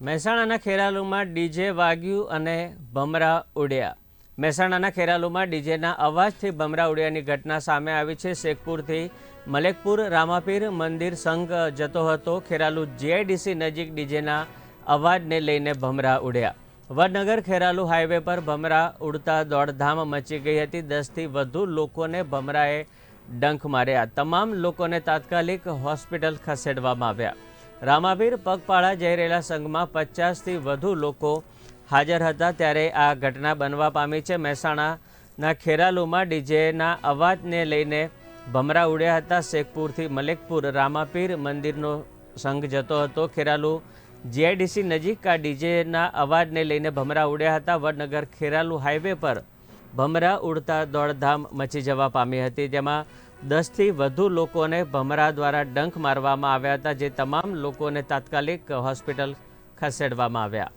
મહેસાણાના ખેરાલુમાં ડીજે વાગ્યું અને ભમરા ઉડ્યા. મહેસાણાના ખેરાલુમાં ડીજેના અવાજથી ભમરા ઉડ્યાની ઘટના સામે આવી છે. શેખપુરથી મલેકપુર રામાપીર મંદિર સંઘ જતો હતો. ખેરાલુ જીઆઈડીસી નજીક ડીજેના અવાજને લઈને ભમરા ઉડ્યા. વડનગર ખેરાલુ હાઈવે પર ભમરા ઉડતા દોડધામ મચી ગઈ હતી. દસથી વધુ લોકોને ભમરાએ ડંખ માર્યા. તમામ લોકોને તાત્કાલિક હોસ્પિટલ ખસેડવામાં આવ્યા. રામાવીર પગપાળા જઈ રહેલા સંઘમાં પચાસથી વધુ લોકો હાજર હતા ત્યારે આ ઘટના બનવા પામી છે. મહેસાણાના ખેરાલુમાં ડીજેના અવાજને લઈને ભમરા ઉડ્યા હતા. શેખપુરથી મલેકપુર રામાપીર મંદિરનો સંઘ જતો હતો. ખેરાલુ જીઆઈડીસી નજીક આ ડીજેના અવાજને લઈને ભમરા ઉડ્યા હતા. વડનગર ખેરાલુ હાઈવે પર ભમરા ઉડતા દોડધામ મચી જવા પામી હતી. જેમાં દસથી વધુ લોકોને ભમરા દ્વારા ડંખ મારવામાં આવ્યા હતા, જે તમામ લોકોને તાત્કાલિક હોસ્પિટલ ખસેડવામાં આવ્યા.